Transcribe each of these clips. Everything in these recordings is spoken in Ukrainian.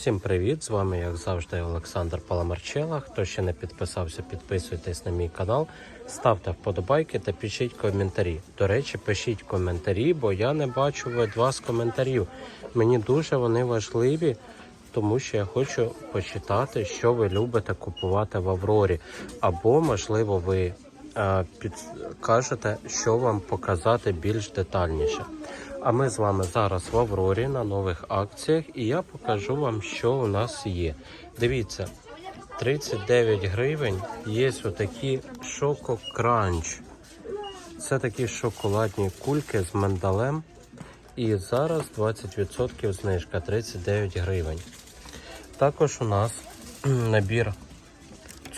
Всім привіт! З вами, як завжди, Олександр Паламарчела. Хто ще не підписався, підписуйтесь на мій канал, ставте вподобайки та пишіть коментарі. До речі, пишіть коментарі, бо я не бачу від вас коментарів. Мені дуже вони важливі, тому що я хочу почитати, що ви любите купувати в Аврорі. Або, можливо, ви е, підкажете, що вам показати більш детальніше. А ми з вами зараз в Аврорі на нових акціях, і я покажу вам, що у нас є. Дивіться, 39 гривень є отакі Шоко Кранч. Це такі шоколадні кульки з мандалем. І зараз 20% знижка 39 гривень. Також у нас набір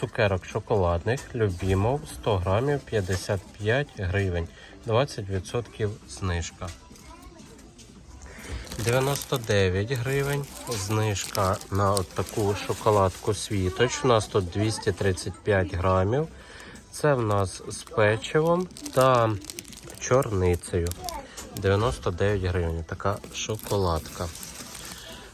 цукерок шоколадних Любімов 100 грамів 55 гривень, 20% знижка. 99 гривень. Знижка на таку шоколадку світоч. У нас тут 235 грамів. Це в нас з печивом та чорницею. 99 гривень. Така шоколадка.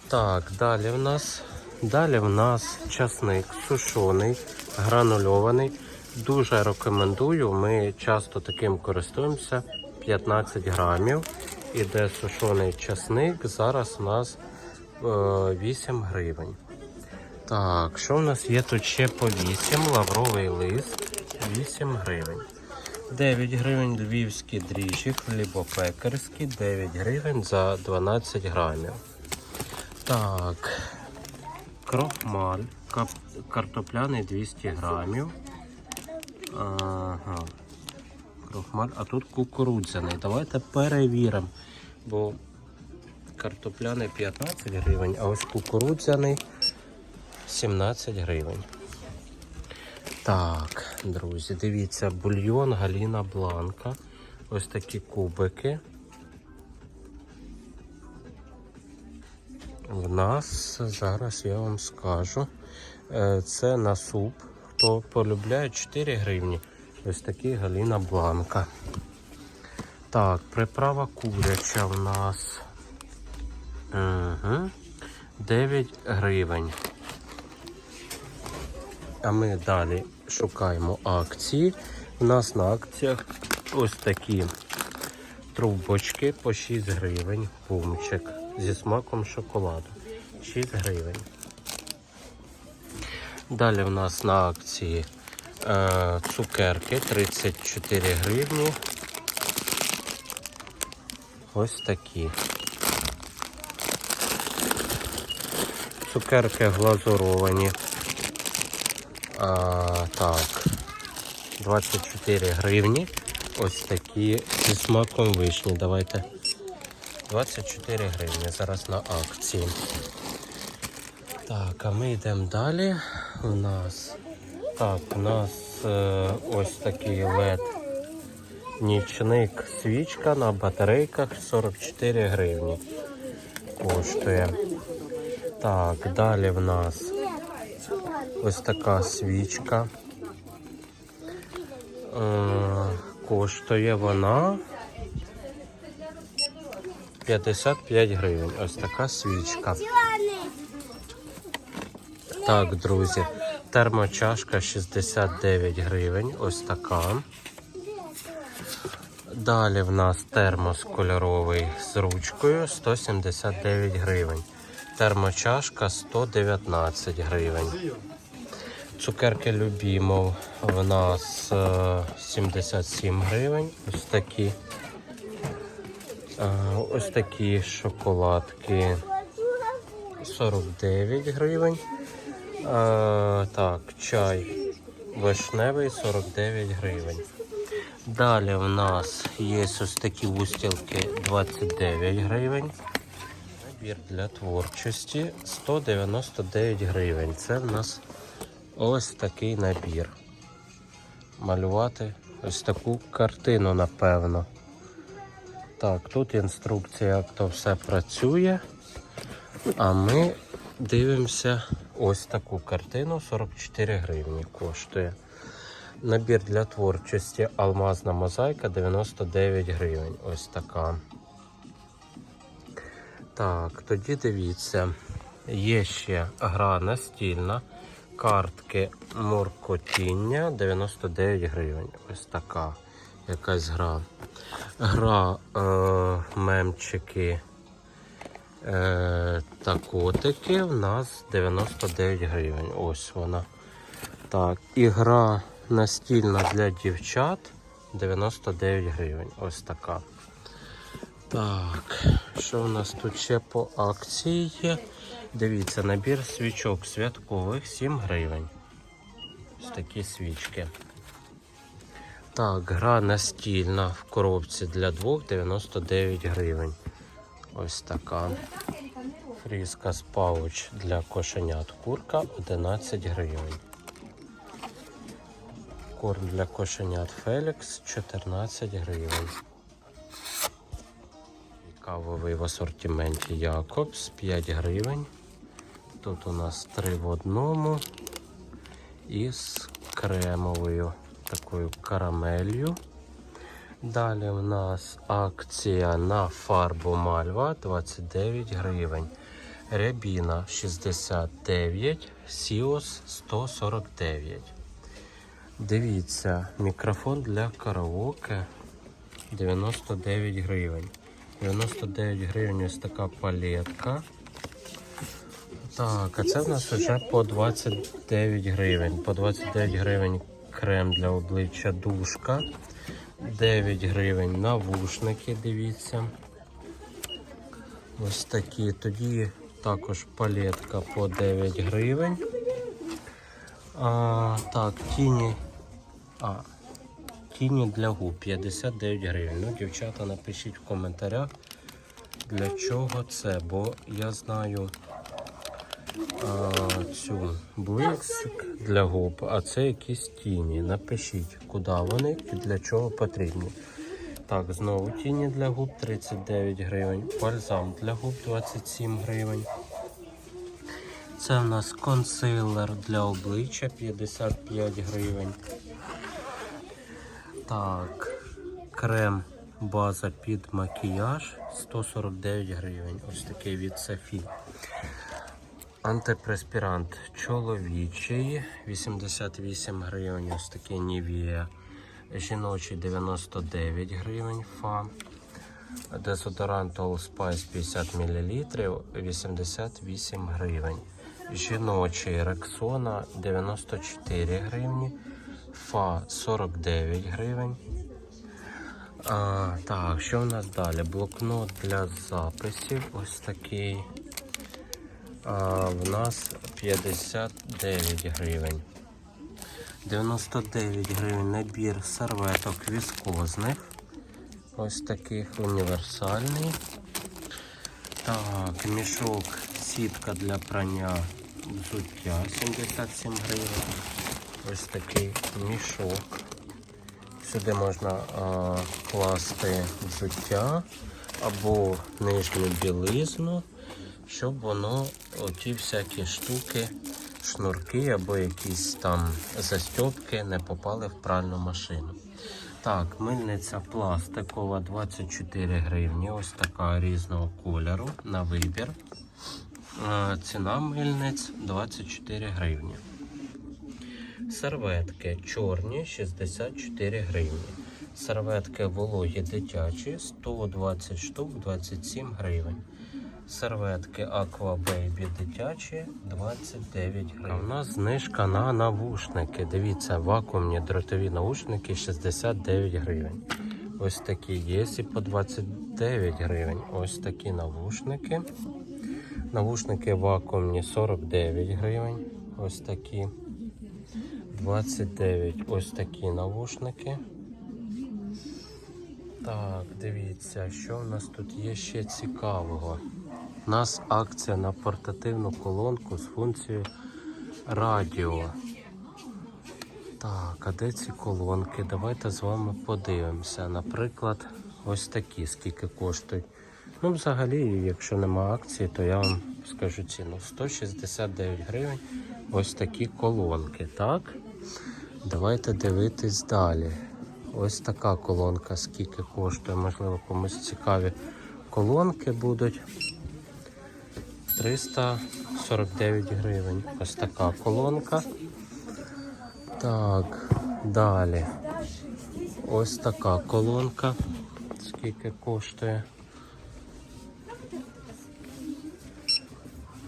Так, далі в нас. Далі в нас часник сушений, гранульований. Дуже рекомендую. Ми часто таким користуємося. 15 грамів. Іде сушений часник. Зараз у нас е, 8 гривень. Так, що в нас є тут ще по 8? Лавровий лист 8 гривень. 9 гривень львівські дріжджі, хлібопекарські, 9 гривень за 12 грамів. Так, крохмаль, картопляний 200 грамів. Ага. Крохмаль, а тут кукурудзяний. Давайте перевіримо, бо картопляний 15 гривень, а ось кукурудзяний 17 гривень. Так, друзі, дивіться, бульйон Галіна Бланка. Ось такі кубики. В нас зараз я вам скажу. е, Це на суп. Хто полюбляє 4 гривні. Ось такий Галіна Бланка. Так, приправа куряча в нас. Угу. 9 гривень. А ми далі шукаємо акції. У нас на акціях ось такі трубочки по 6 гривень. Пумчик зі смаком шоколаду. 6 гривень. Далі в нас на акції цукерки 34 гривні. Ось такі. Цукерки глазуровані. А, так, 24 гривні. Ось такі зі смаком вишні. Давайте. 24 гривні зараз на акції. Так, а ми йдемо далі. У нас так, у нас е, ось такий LED нічник свічка на батарейках 44 гривні. Коштує. Так, далі в нас ось така свічка. Е, коштує вона 55 гривень. Ось така свічка. Так, друзі, термочашка 69 гривень. Ось така. Далі в нас термос кольоровий з ручкою 179 гривень. Термочашка 119 гривень. Цукерки Любімов в нас е, 77 гривень. Ось такі. Е, Ось такі шоколадки 49 гривень. Е, так, чай вишневий 49 гривень. Далі в нас є ось такі устілки 29 гривень. Набір для творчості 199 гривень. Це в нас ось такий набір. Малювати ось таку картину, напевно. Так, тут інструкція, як то все працює. А ми дивимося ось таку картину 44 гривні коштує. Набір для творчості алмазна мозаїка 99 гривень. Ось така. Так, тоді дивіться. Є ще гра настільна. Картки муркотіння 99 гривень. Ось така якась гра. Гра е, мемчики та котики в нас 99 гривень. Ось вона. Так, і гра настільна для дівчат 99 гривень. Ось така. Так, що у нас тут ще по акції є? Дивіться, набір свічок святкових 7 гривень. Ось такі свічки. Так, гра настільна в коробці для двох 99 гривень. Ось така. Фрізка з пауч для кошенят. Курка 11 гривень. Корм для кошенят Фелікс 14 гривень. Кавовий в асортименті Якобс 5 гривень. Тут у нас 3 в одному. І з кремовою такою карамелью. Далі у нас акція на фарбу Мальва 29 гривень. Рябіна 69, Сіос 149. Дивіться, мікрофон для караоке 99 гривень. 99 гривень ось така палетка. Так, а це в нас вже по 29 гривень. По 29 гривень крем для обличчя душка. 9 гривень навушники, дивіться. Ось такі. Тоді також палетка по 9 гривень. А, так, тіні. А, тіні для губ 59 гривень. Ну, дівчата, напишіть в коментарях, для чого це, бо я знаю цю блиск для губ, а це якісь тіні. Напишіть, куди вони і для чого потрібні. Так, знову тіні для губ 39 гривень, бальзам для губ 27 гривень. Це в нас консилер для обличчя 55 гривень. Так, крем база під макіяж 149 гривень. Ось такий від Софі. Антипреспірант чоловічий 88 гривень. Ось такий Нівія. Жіночий 99 гривень. Фа. Дезодорант All Spice 50 мл 88 гривень. Жіночий Рексона 94 гривні. Фа 49 гривень. А, так, що в нас далі? Блокнот для записів. Ось такий. А, в нас 59 гривень. 99 гривень набір серветок віскозних. Ось таких універсальний. Так, мішок, сітка для прання взуття 77 гривень. Ось такий мішок. Сюди можна а, класти взуття або нижню білизну, щоб воно оті всякі штуки, шнурки або якісь там застьопки не попали в пральну машину. Так, мильниця пластикова 24 гривні. Ось така різного кольору на вибір. Е, Ціна мильниць 24 гривні. Серветки чорні 64 гривні. Серветки вологі дитячі 120 штук 27 гривень. Серветки Aqua Baby дитячі 29 гривень. А у нас знижка на навушники. Дивіться, вакуумні дротові наушники 69 гривень. Ось такі є і по 29 гривень. Ось такі навушники. Навушники вакуумні 49 гривень. Ось такі. 29 ось такі навушники. Так, дивіться, що в нас тут є ще цікавого. У нас акція на портативну колонку з функцією радіо. Так, а де ці колонки? Давайте з вами подивимося. Наприклад, ось такі, скільки коштують. Ну, взагалі, якщо нема акції, то я вам скажу ціну. 169 гривень. Ось такі колонки, так? Давайте дивитись далі. Ось така колонка, скільки коштує, можливо, комусь цікаві колонки будуть. 349 гривень. Ось така колонка. Так, далі. Ось така колонка. Скільки коштує?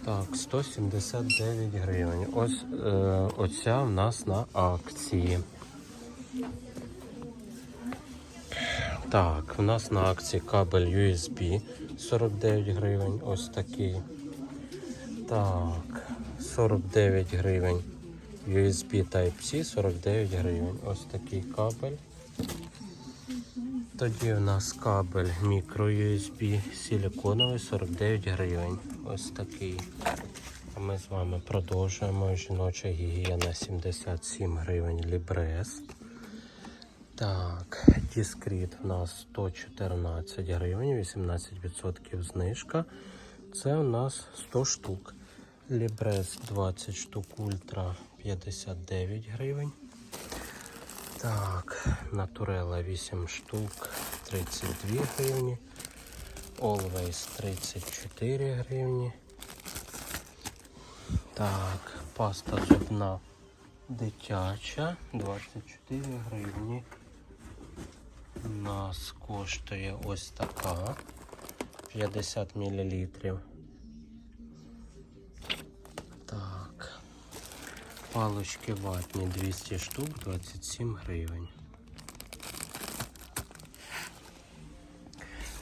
Так, 179 гривень. Ось е, оця в нас на акції. Так, у нас на акції кабель USB 49 гривень. Ось такий. Так, 49 гривень. USB Type-C 49 гривень. Ось такий кабель. Тоді у нас кабель мікро USB силиконовий 49 гривень. Ось такий. А ми з вами продовжуємо. Жіноча гігієна 77 гривень Лібрес. Так, дискріт у нас 114 гривень, 18% знижка. Це у нас 100 штук. Лібрес 20 штук ультра 59 гривень. Так, натурела 8 штук 32 гривні. Always 34 гривні. Так, паста зубна дитяча 24 гривні. У нас коштує ось така 50 мл. Так. Палочки ватні 200 штук 27 гривень.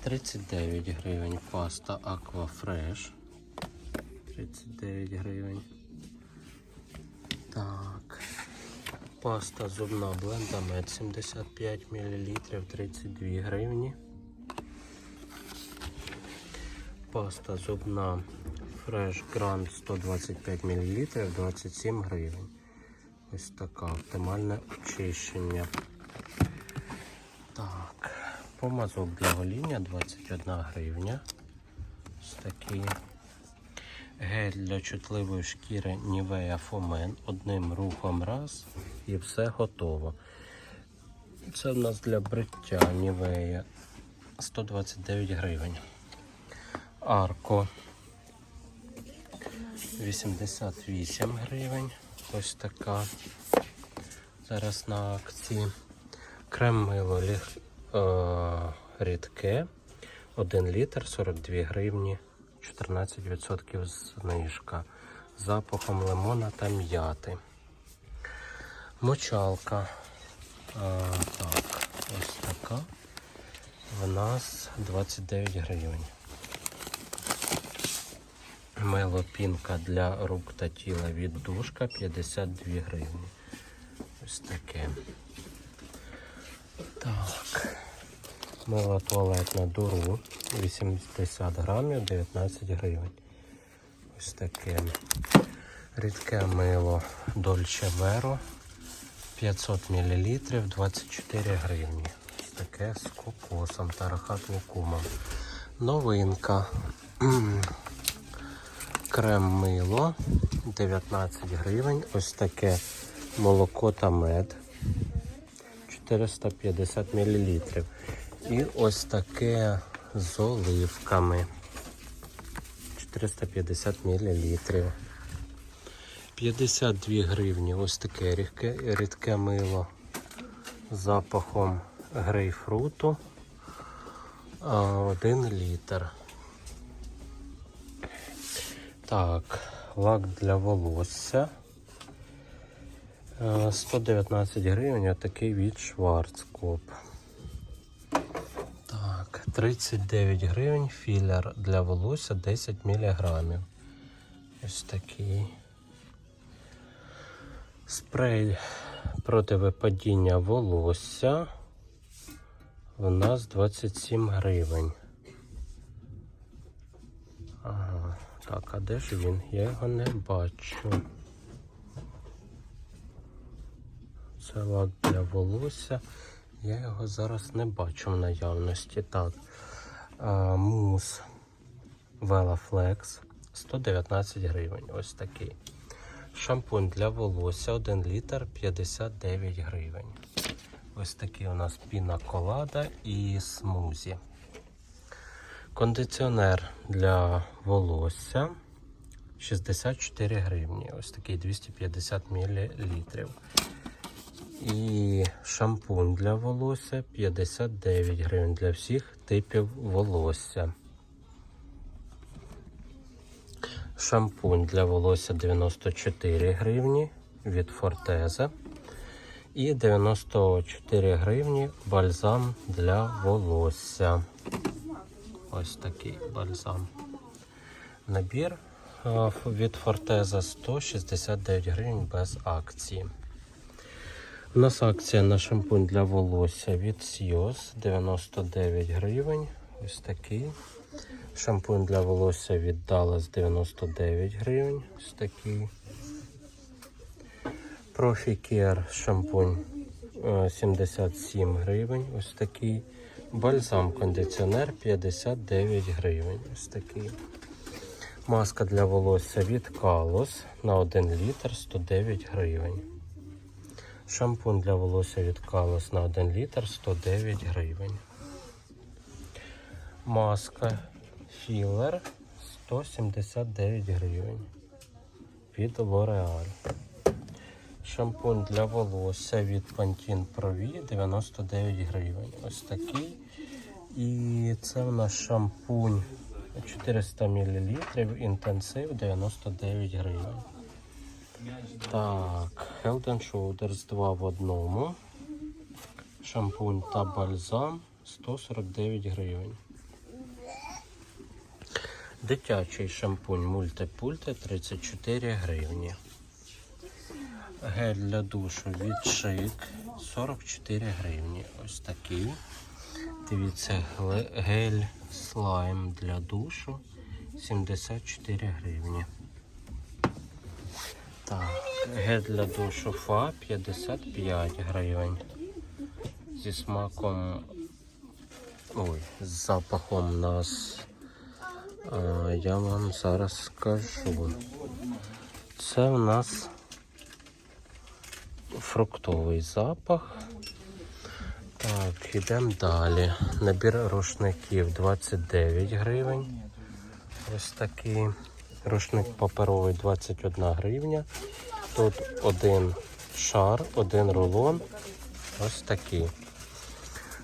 39 гривень паста Aquafresh. 39 гривень. Так. Паста зубна блендамет 75 мл 32 гривні. Паста зубна Fresh Grand 125 мл 27 гривень. Ось така оптимальне очищення. Так, помазок для гоління 21 гривня. Ось такий. Гель для чутливої шкіри Nivea Fomen. Одним рухом раз і все готово. Це в нас для бриття Nivea 129 гривень. Арко 88 гривень. Ось така. Зараз на акції. Крем мило е, рідке. 1 літр 42 гривні. 14% знижка. Запахом лимона та м'яти. Мочалка. А, так, ось така. В нас 29 гривень. Мило пінка для рук та тіла від душка 52 гривні. Ось таке. Так. Мило туалетне дуру 80 грамів 19 гривень. Ось таке. Рідке мило Dolce Vero 500 мл 24 гривні. Ось таке з кокосом та рахат-лукумом. Новинка. Крем мило 19 гривень. Ось таке молоко та мед 450 мл. І ось таке з оливками 450 мл. 52 гривні. Ось таке рідке, рідке мило з запахом грейпфруту. 1 літр. Так, лак для волосся. Е, 119 гривень, отакий від Шварцкоп. Так, 39 гривень філер для волосся 10 мг. Ось такий. Спрей проти випадіння волосся. У нас 27 гривень. Ага, так, а де ж він? Я його не бачу. Це лак для волосся. Я його зараз не бачу в наявності. Так. Мус Велафлекс 119 гривень. Ось такий. Шампунь для волосся 1 літр 59 гривень. Ось такий у нас піна колада і смузі. Кондиціонер для волосся 64 гривні. Ось такий 250 мл. І шампунь для волосся 59 гривень для всіх типів волосся. Шампунь для волосся 94 гривні від Фортеза. І 94 гривні бальзам для волосся. Ось такий бальзам. Набір е, від Фортеза 169 гривень без акції. У нас акція на шампунь для волосся від Сіос 99 гривень. Ось такий. Шампунь для волосся від Dallas 99 гривень. Ось такий. Profi шампунь е, 77 гривень. Ось такий. Бальзам кондиціонер 59 гривень. Ось такий. Маска для волосся від Калос на 1 літр 109 гривень. Шампунь для волосся від Калос на 1 літр 109 гривень. Маска філер 179 гривень. Від L'Oreal. Шампунь для волосся від Pantene Pro V 99 гривень. Ось такий. І це у нас шампунь 400 мл, інтенсив 99 гривень. Так, Head and Shoulders 2 в одному. Шампунь та бальзам 149 гривень. Дитячий шампунь мультипульти 34 гривні. Гель для душу від Шик 44 гривні. Ось такий. Дивіться, гель слайм для душу 74 гривні. Так, гель для душу фа 55 гривень. Зі смаком. Ой, з запахом нас. А, я вам зараз скажу. Це у нас фруктовий запах. Так, йдемо далі. Набір рушників 29 гривень. Ось такий. Рушник паперовий 21 гривня. Тут один шар, один рулон. Ось такий.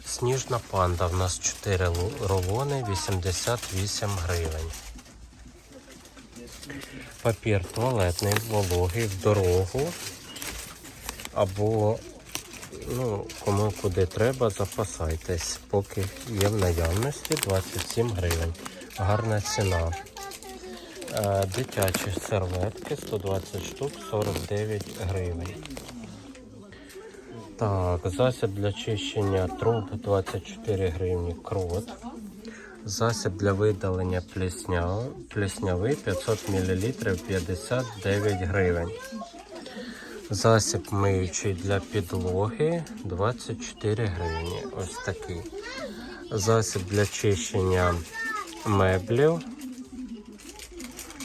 Сніжна панда. У нас 4 рулони, 88 гривень. Папір туалетний, вологий в дорогу. Або ну, кому куди треба, запасайтесь. Поки є в наявності 27 гривень. Гарна ціна. Е, Дитячі серветки 120 штук 49 гривень. Так, засіб для чищення труб 24 гривні крот. Засіб для видалення плесня... плеснявий 500 мл 59 гривень. Засіб миючий для підлоги 24 гривні. Ось такий. Засіб для чищення меблів,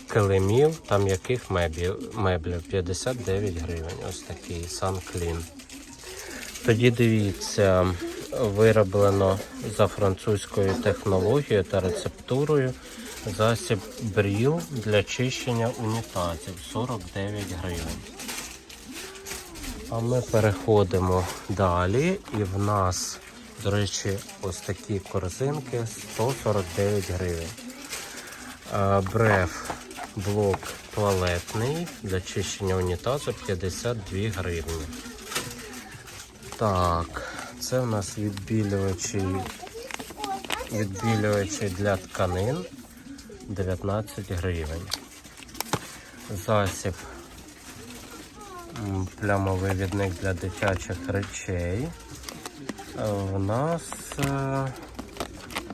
килимів та м'яких меблів, меблів 59 гривень. Ось такий Санклін. Тоді дивіться, вироблено за французькою технологією та рецептурою засіб бріл для чищення унітазів 49 гривень. А ми переходимо далі, і в нас, до речі, ось такі корзинки 149 гривень. А, Бреф блок туалетний для чищення унітазу 52 гривні. Так, це у нас відбілювачі, відбілювачі для тканин 19 гривень. Засіб м, плямовивідник для дитячих речей. Е, В нас, е,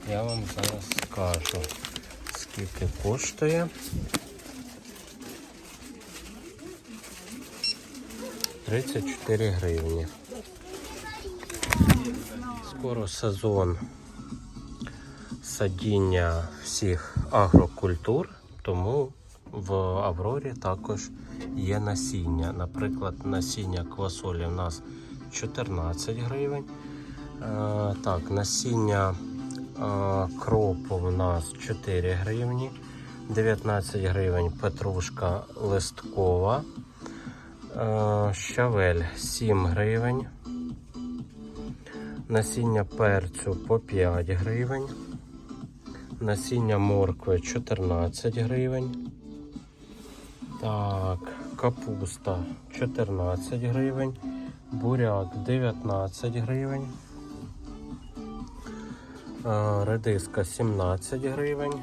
я вам зараз скажу, скільки коштує. 34 гривні. Скоро сезон садіння всіх агрокультур, тому в Аврорі також є насіння. Наприклад, насіння квасолі у нас 14 гривень. Е, так, насіння е, кропу у нас 4 гривні. 19 гривень петрушка листкова. Е, Щавель 7 гривень. Насіння перцю по 5 гривень. Насіння моркви 14 гривень. Так, капуста 14 гривень. Буряк 19 гривень. Е, Редиска 17 гривень.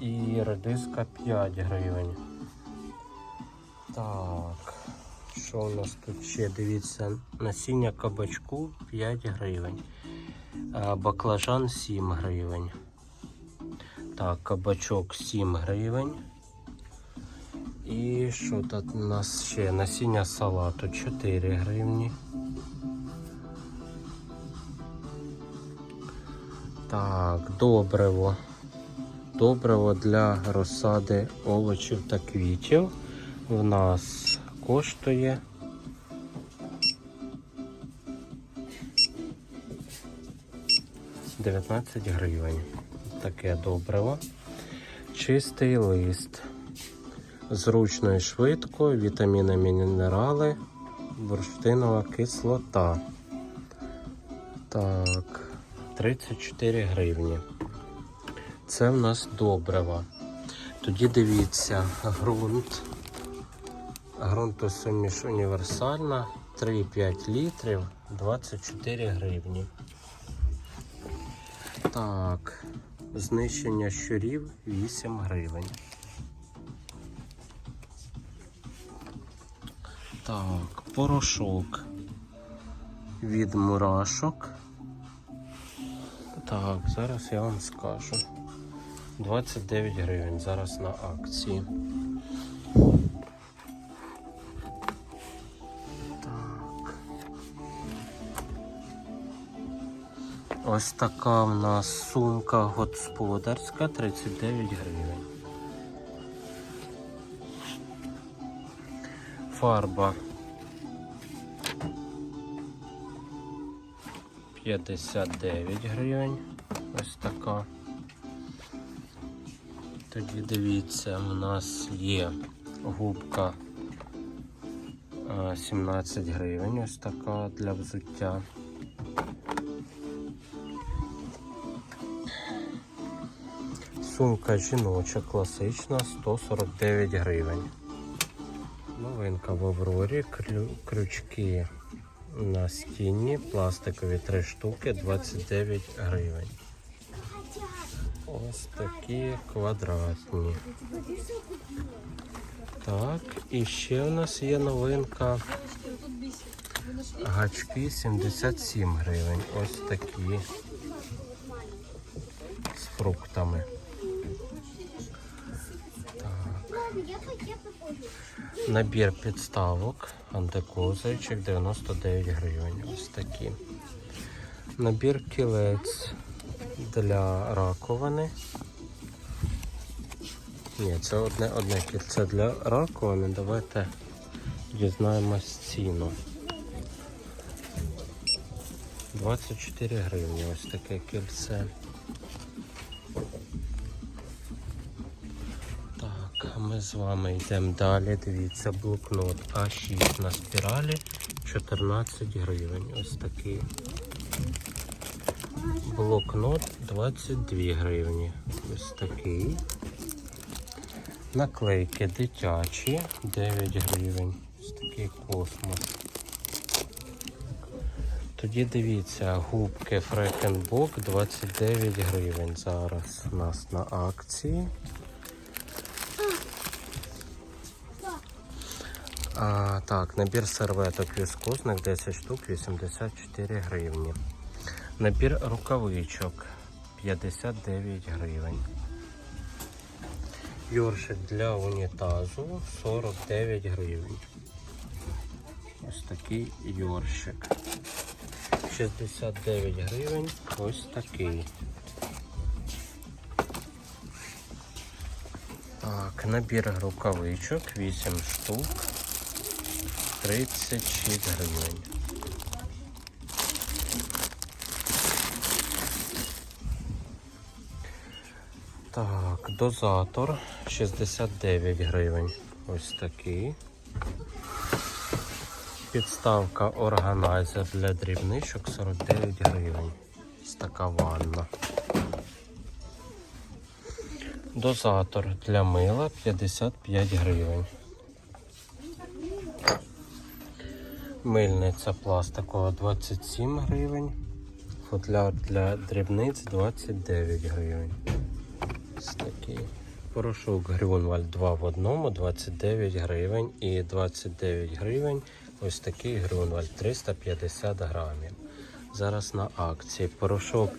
І редиска 5 гривень. Так, що у нас тут ще? Дивіться, насіння кабачку 5 гривень. Баклажан 7 гривень. Так, кабачок 7 гривень. І що тут у нас ще? Насіння салату 4 гривні. Так, добриво. Добриво для розсади овочів та квітів в нас коштує Дев'ятнадцять гривень. Таке добриво. Чистий лист. Зручно і швидко, вітаміни, мінерали, бурштинова кислота. Так, 34 гривні. Це в нас добрива. Тоді дивіться, ґрунт. Ґрунтосуміш універсальна 3,5 літрів 24 гривні. Так, знищення щурів 8 гривень. Так, порошок від мурашок. Так, зараз я вам скажу. 29 гривень зараз на акції. Так. Ось така в нас сумка господарська 39 гривень. Фарба 59 гривень. Ось така. Тоді дивіться, у нас є губка 17 гривень, ось така для взуття. Сумка жіноча класична 149 гривень. Новинка в Аврорі, крю- крючки на стіні, пластикові 3 штуки, 29 гривень. Ось такі квадратні. Так, і ще у нас є новинка. Гачки 77 гривень. Ось такі з фруктами. Набір підставок антикозичок 99 гривень. Ось такі. Набір кілець для раковини. Ні, це одне одне кільце для раковини. Давайте дізнаємось ціну. 24 гривні ось таке кільце. З вами йдемо далі. Дивіться, блокнот А6 на спіралі 14 гривень. Ось такий. Блокнот 22 гривні. Ось такий. Наклейки дитячі 9 гривень. Ось такий космос. Тоді дивіться, губки Фрекенбок 29 гривень. Зараз у нас на акції. А, так, набір серветок віскозних 10 штук 84 гривні. Набір рукавичок 59 гривень. Йоршик для унітазу 49 гривень. Ось такий йоршик. 69 гривень. Ось такий. Так, набір рукавичок 8 штук. 36 гривень. Так, дозатор 69 гривень. Ось такий. Підставка органайзер для дрібничок 49 гривень. Ось така ванна. Дозатор для мила 55 гривень. Мильниця пластикова 27 гривень. Футляр для дрібниць 29 гривень. Ось такий. Порошок Грюнвальд 2 в одному 29 гривень і 29 гривень. Ось такий Грюнвальд 350 грамів. Зараз на акції. Порошок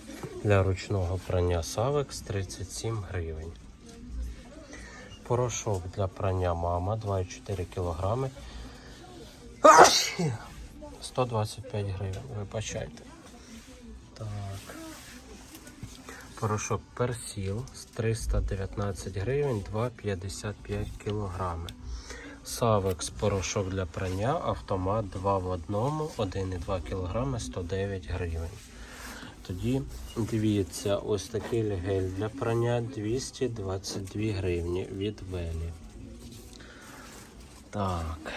для ручного прання Савекс 37 гривень. Порошок для прання мама 2,4 кг. 125 гривень. Вибачайте. Так. Порошок персіл з 319 гривень 2,55 кг. Савекс порошок для прання, автомат 2 в одному, 1,2 кг 109 гривень. Тоді дивіться, ось такий гель для прання 222 гривні від Велі. Так.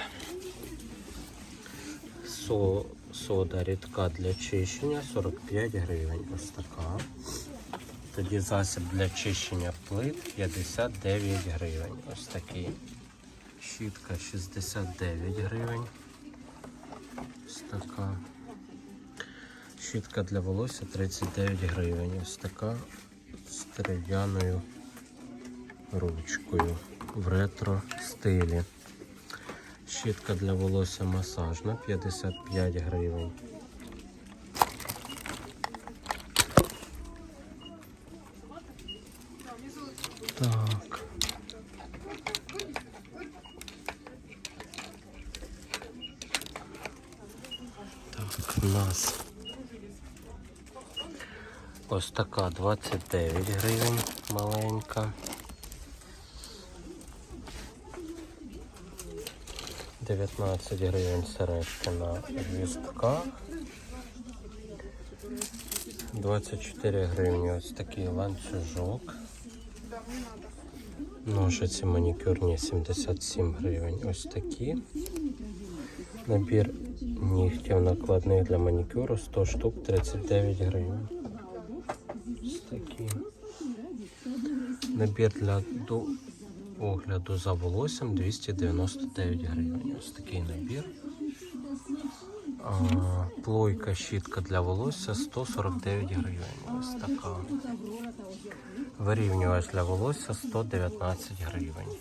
Со, сода рідка для чищення 45 гривень. Ось така. Тоді засіб для чищення плит 59 гривень. Ось такий. Щітка 69 гривень. Ось така. Щітка для волосся 39 гривень. Ось така з дерев'яною ручкою в ретро стилі. Щітка для волосся масажна 55 гривень. Так. Так, у нас ось така 29 гривень маленька. 19 гривень сережки на гвістках. 24 гривні ось такий ланцюжок. Ножиці манікюрні 77 гривень. Ось такі. Набір нігтів накладних для манікюру 100 штук 39 гривень. Ось такі. Набір для огляду за волоссям 299 гривень. Ось такий набір. Плойка щітка для волосся 149 гривень. Ось така. Вирівнювач для волосся 119 гривень.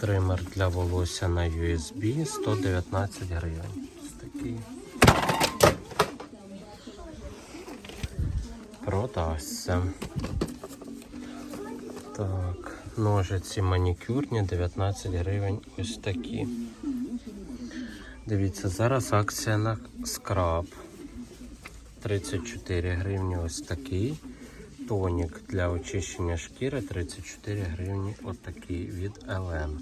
Тример для волосся на USB 119 гривень. Ось такий. Продасться. Так, ножиці манікюрні 19 гривень. Ось такі. Дивіться, зараз акція на скраб. 34 гривні ось такий. Тонік для очищення шкіри 34 гривні отакий від LN.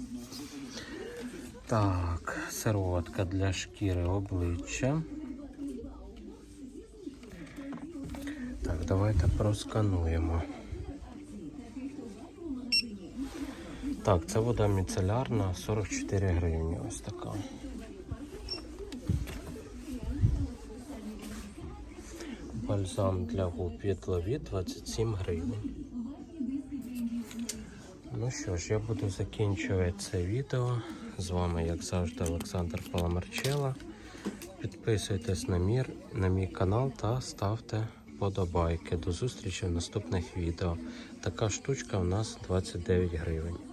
Так, сироватка для шкіри обличчя. Так, давайте проскануємо. Так, це вода міцелярна 44 гривні. Ось така. Бальзам для губ від Лові 27 гривень. Ну що ж, я буду закінчувати це відео. З вами, як завжди, Олександр Паламарчела. Підписуйтесь на, мір, на мій канал та ставте подобайки. До зустрічі в наступних відео. Така штучка у нас 29 гривень.